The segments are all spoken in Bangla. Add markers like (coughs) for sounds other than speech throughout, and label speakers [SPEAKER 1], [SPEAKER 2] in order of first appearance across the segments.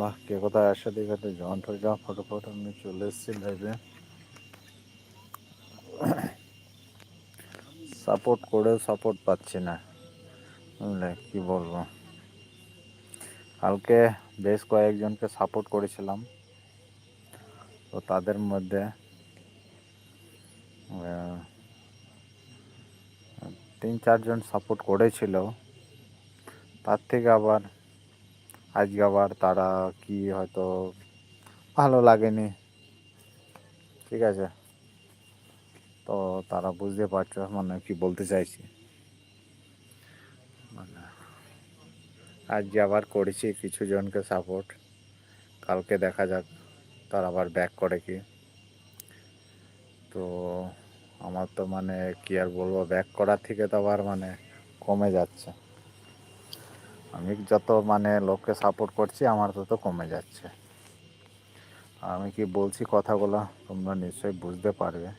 [SPEAKER 1] তোমরা কে কোথায় আসে দিকে জয়েন্ট হয়ে যাও ফটো ফটো আমি চলে এসেছি লাইভে সাপোর্ট করেও সাপোর্ট পাচ্ছি না। কি বলব? কালকে বেশ কয়েকজনকে সাপোর্ট করেছিলাম। তো তাদের মধ্যে তিন চারজন সাপোর্ট করেছিল। তার থেকে আবার আজকে আবার তারা কি হয়তো ভালো লাগেনি। ঠিক আছে? তো তারা বুঝতে পারছ মানে কি বলতে চাইছি। মানে আজকে আবার করেছি কিছু জনকে সাপোর্ট কালকে দেখা যাক তারা আবার ব্যাক করে কি। তো আমার তো মানে কি আর বলব ব্যাক করার থেকে তো আবার মানে কমে যাচ্ছে। আমি যত মানে লোককে সাপোর্ট করছি, আমার তত কমে যাচ্ছে। আমি কি বলছি কথাগুলো তোমরা নিশ্চয়ই বুঝতে পারবে।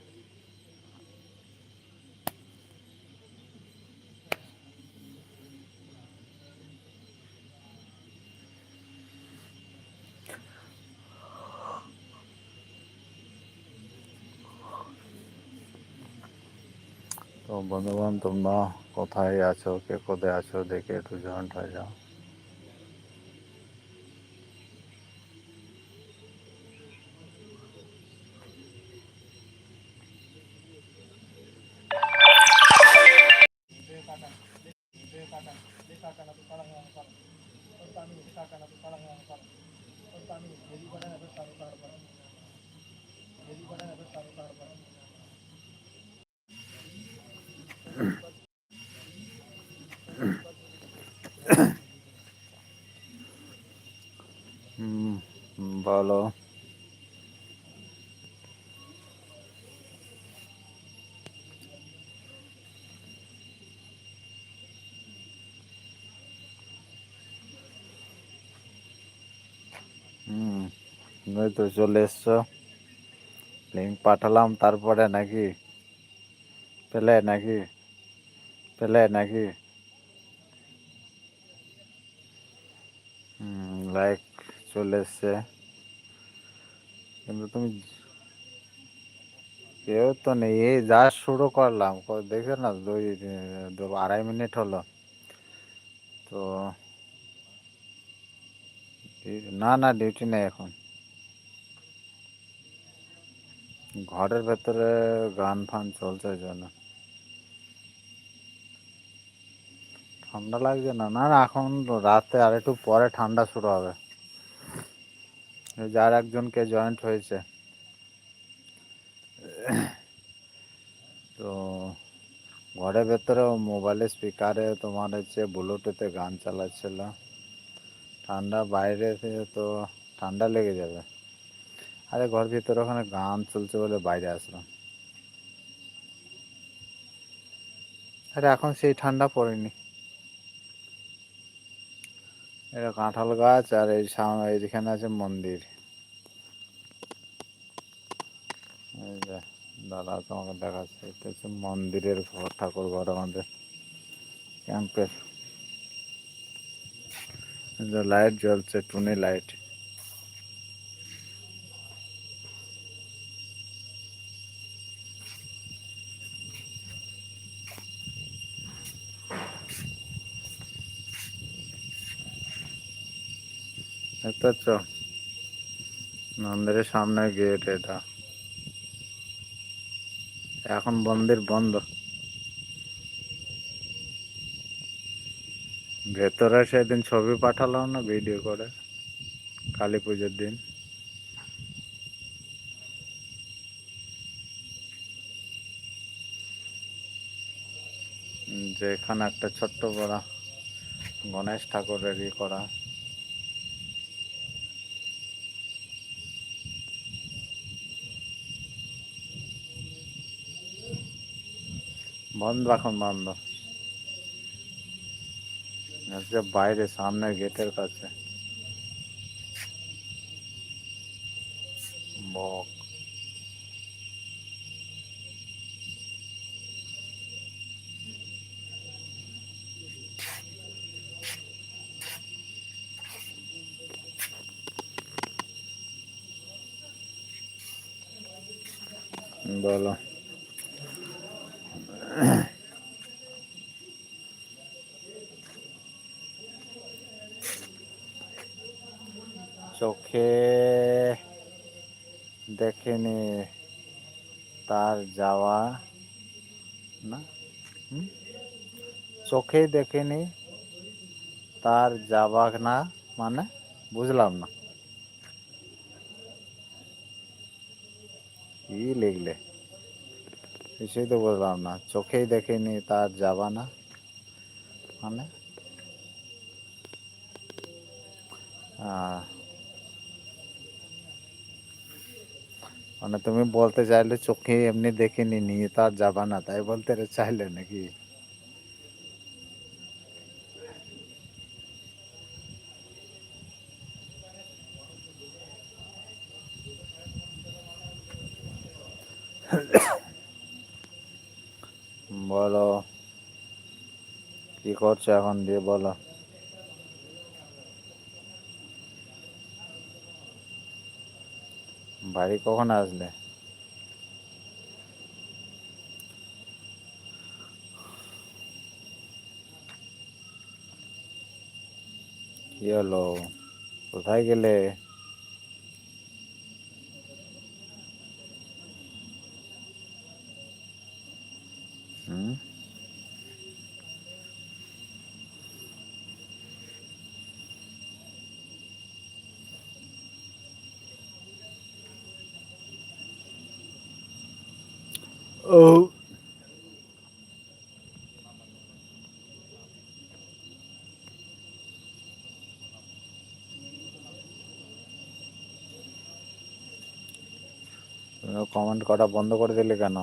[SPEAKER 1] তো বন্ধুগণ, তোমরা কোথায় আছো কে কোথায় আছো দেখে একটু জয়েন্ট হয়ে যাও। বলো। তো চলে এসছো। লিঙ্ক পাঠালাম তারপরে নাকি? পেলে নাকি? পেলে নাকি লাইক চলে এসছে। কিন্তু তুমি কেউ তো নেই। এই যা শুরু করলাম, ক- দেখে না, দুই আড়াই মিনিট হলো। তো না না ডিউটি নেই এখন। ঘরের ভেতরে গান ফান চলছে জন্য। ঠান্ডা লাগছে না না, এখন রাতে আর একটু পরে ঠান্ডা শুরু হবে। যার একজনকে জয়েন্ট হয়েছে। তো ঘরের ভেতরে মোবাইলের স্পিকারে তোমার হচ্ছে ব্লুটুথে গান চালাচ্ছিল। ঠান্ডা বাইরে তো ঠান্ডা লেগে যাবে। আরে ঘর ভিতরে ওখানে গান চলছে বলে বাইরে আসলাম। আরে এখন সেই ঠান্ডা পড়েনি। এটা কাঁঠাল গাছ আর এই সামনে এইখানে আছে মন্দির। এই যে দাদা তোমাকে দেখাচ্ছে, এটা হচ্ছে মন্দিরের ঘর ঠাকুর ঘর আমাদের ক্যাম্পের। লাইট জ্বলছে, টুনি লাইট। দেখতে পাচ্ছ? মন্দিরের সামনে গেট এটা। এখন মন্দির বন্ধ। ভেতরে সেদিন ছবি পাঠালাম না ভিডিও করে। কালী পুজোর দিন। যে এখানে একটা ছোট্ট বড় গণেশ ঠাকুরের ই করা। বন্ধ রাখুন বন্ধ বাইরে সামনে গেটের কাছে বক বলো দেখেনি তার যাওয়া, না? চোখে দেখেনি তার যাওয়া না মানে বুঝলাম না। কি লিখলে? কিছুই তো বুঝলাম না। চোখেই দেখেনি তার যাবা না মানে? মানে তুমি বলতে চাইলে চোখে এমনি দেখিনি নিয়ে তার যাবা না, তাই বলতে চাইলে নাকি? (coughs) বলো, কি করছ এখন দিয়ে বলো? বাড়ি কখন আসলে কি হলো কোথায় গেলে হুম কমেন্ট করা বন্ধ করে দিলে কেন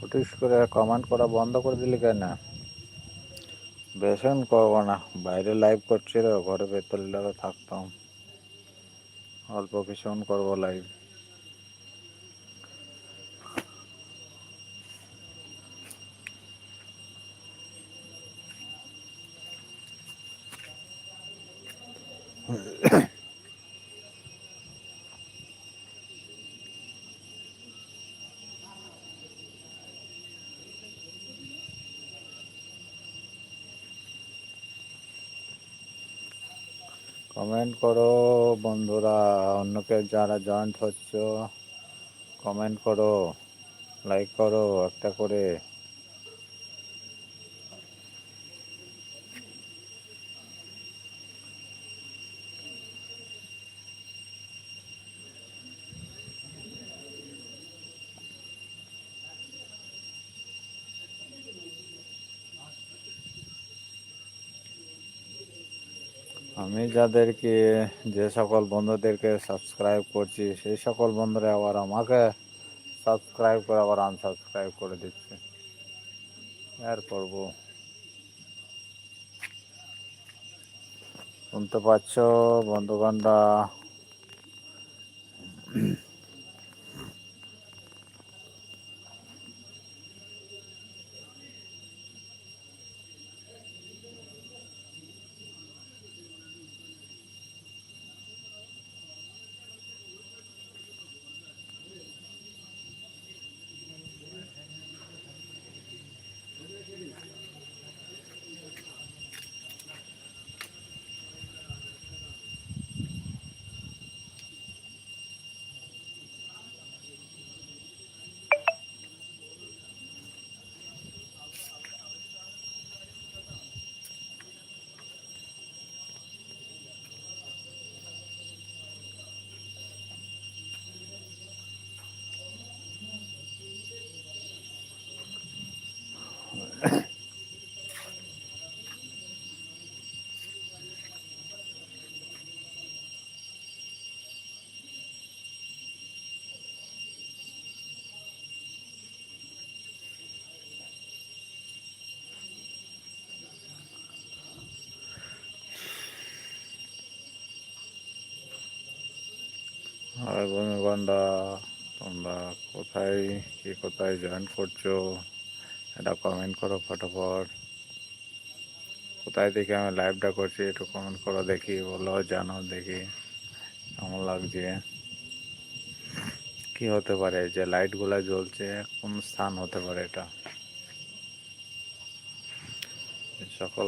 [SPEAKER 1] হুটিস করে কমেন্ট করা বন্ধ করে দিলি কেন? বেশন করব না, বাইরে লাইভ করছি তো, ঘরে ভেতরে থাকতাম। অল্প কিছুক্ষণ করব লাইভ কমেন্ট করো বন্ধুরা অন্যকে যারা জয়েন্ট হচ্ছ কমেন্ট করো লাইক করো একটা করে। আমি যাদেরকে যে সকল বন্ধুদেরকে সাবস্ক্রাইব করছি, সেই সকল বন্ধুরা আবার আমাকে সাবস্ক্রাইব করে আবার আনসাবস্ক্রাইব করে দিচ্ছে। আর করব। শুনতে পাচ্ছ বন্ধুগণরা? আর বন্ধুগণরা তোমরা কোথায়, কি কোথায় জয়েন করছ? এটা কমেন্ট করো ফটোফট। কোথায় থেকে আমি লাইভটা করছি একটু কমেন্ট করো দেখি, বলো, জানো, দেখি কেমন লাগছে। কি হতে পারে যে লাইটগুলো জ্বলছে, কোন স্থান হতে পারে এটা? সকল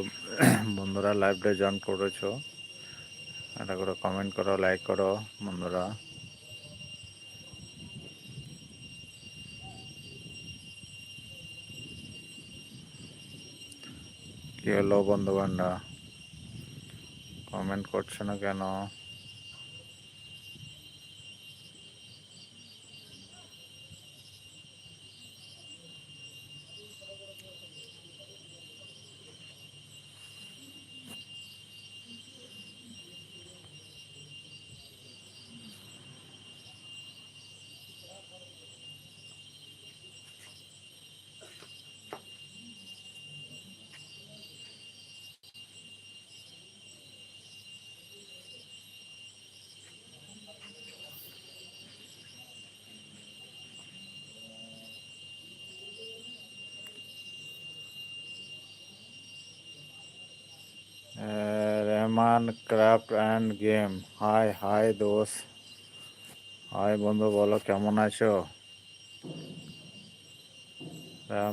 [SPEAKER 1] বন্ধুরা লাইভটা জয়েন করেছ। এটা করে কমেন্ট করো লাইক করো, বন্ধুরা। কি হলো বন্ধুবান্ধা কমেন্ট করছে না কেন? Rahman craft and game. Hi hi দোষ হাই বন্ধু, বলো কেমন আছো?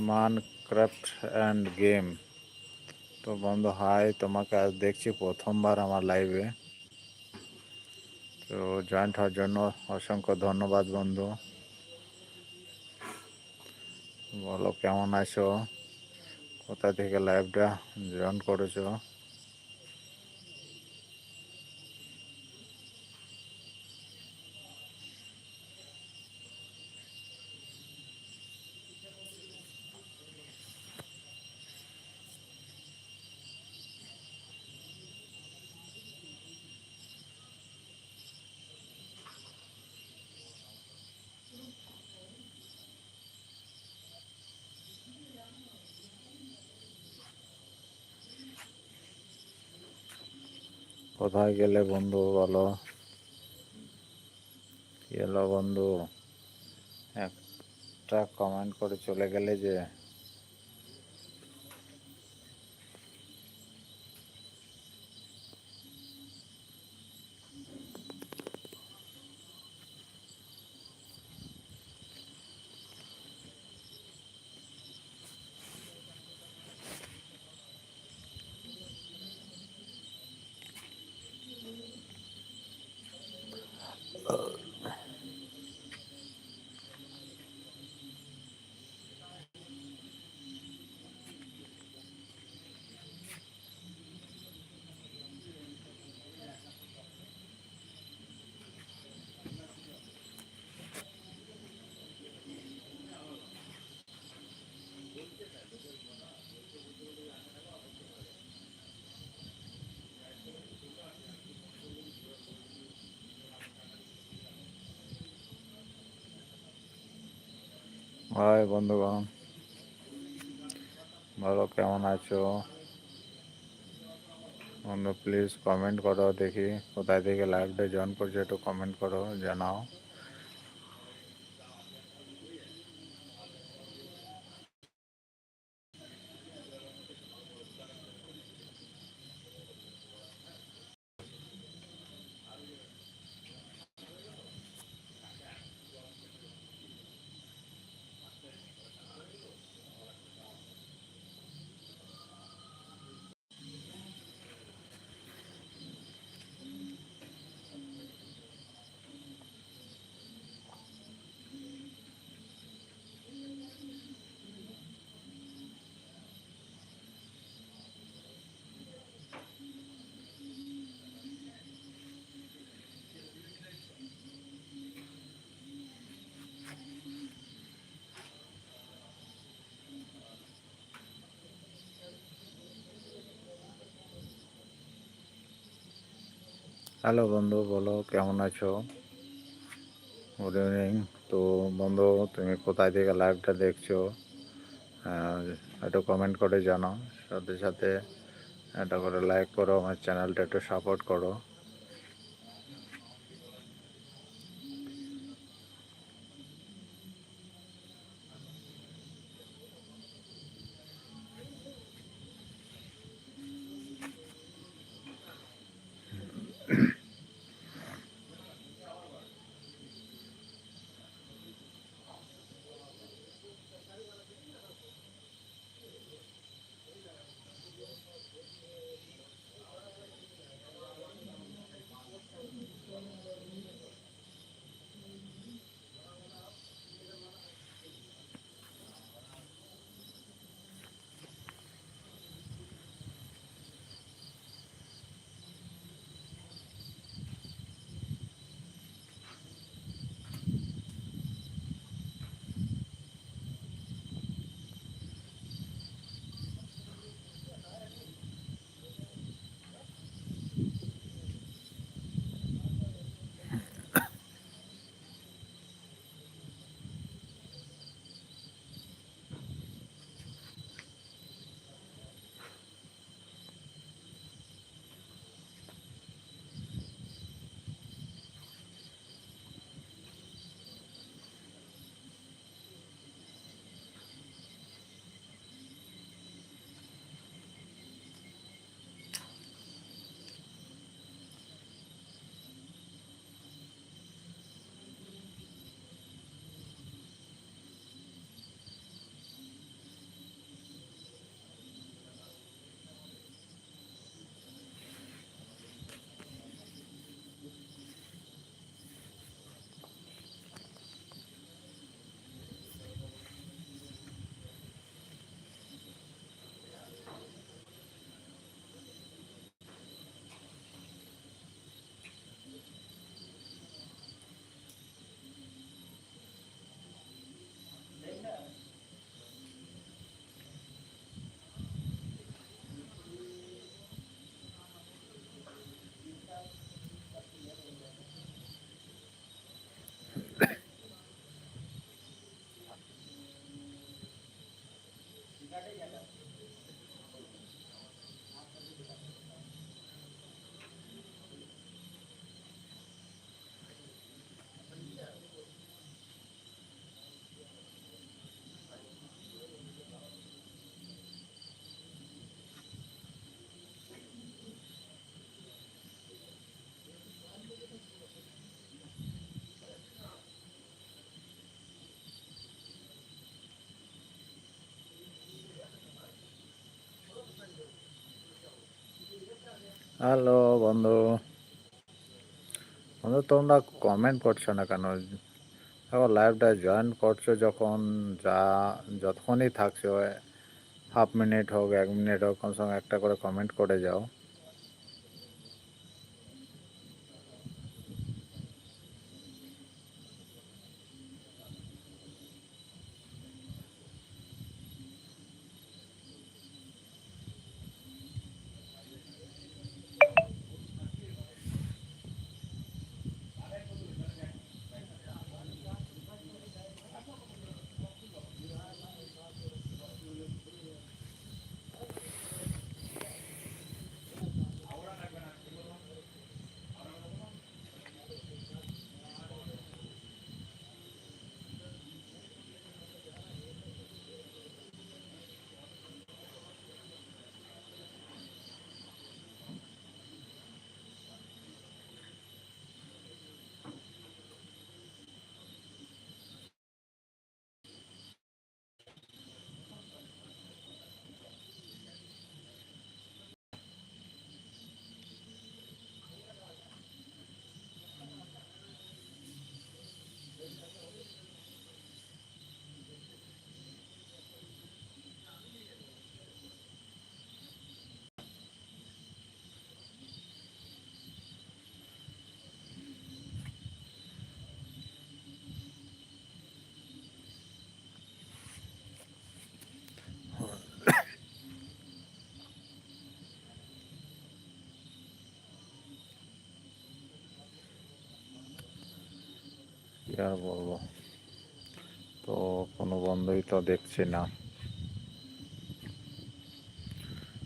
[SPEAKER 1] মান ক্রাফট অ্যান্ড গেম। তো বন্ধু, হাই, তোমাকে আজ দেখছি প্রথমবার আমার লাইভে। তো জয়েন্ট হওয়ার জন্য অসংখ্য ধন্যবাদ বন্ধু। বলো কেমন আছো? কোথা থেকে লাইভটা জয়েন করেছ? কোথায় গেলে বন্ধু বলো? এলো বন্ধু? একটা কমেন্ট করে চলে গেলে যে হাই বন্ধুগণ। বলো কেমন আছো? বন্ধু প্লিজ কমেন্ট করো, দেখি। কোথায় থেকে লাইভটা জয়েন করছ, একটু কমেন্ট করো, জানাও। হ্যালো বন্ধু, বলো কেমন আছো? গুড ইভিনিং তো বন্ধু, তুমি কোথায় থেকে লাইভটা দেখছ? একটু কমেন্ট করে জানাও। সাথে সাথে একটা করে লাইক করো, আমার চ্যানেলটা একটু সাপোর্ট করো। হ্যালো বন্ধু। বন্ধু, তোমরা কমেন্ট করছ না কেন? এখন লাইভটা জয়েন করছ যখন, যা, যতক্ষণই থাকছো হাফ মিনিট হোক, এক মিনিট হোক, কমসে কম একটা করে কমেন্ট করে যাও। আর বলব। তো কোনো বন্ধই তো দেখছি না।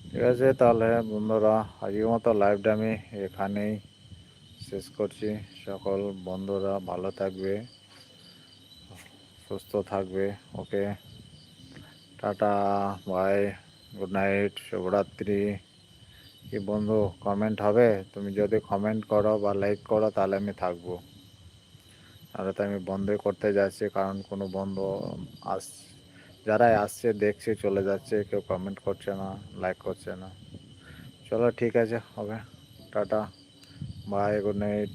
[SPEAKER 1] ঠিক আছে, তাহলে বন্ধুরা, আজকের মতো লাইভটা আমি এখানেই শেষ করছি। সকল বন্ধুরা ভালো থাকবে, সুস্থ থাকবে, okay? Tata bye good night শুভরাত্রি। কি বন্ধু কমেন্ট হবে? তুমি যদি কমেন্ট করো বা লাইক করো, তাহলে আমি থাকব। তাহলে তো আমি বন্ধই করতে যাচ্ছি, কারণ কোনো বন্ধ আস, যারাই আসছে দেখছে, চলে যাচ্ছে, কেউ কমেন্ট করছে না লাইক করছে না। চলো ঠিক আছে, হবে। টাটা। Bye good night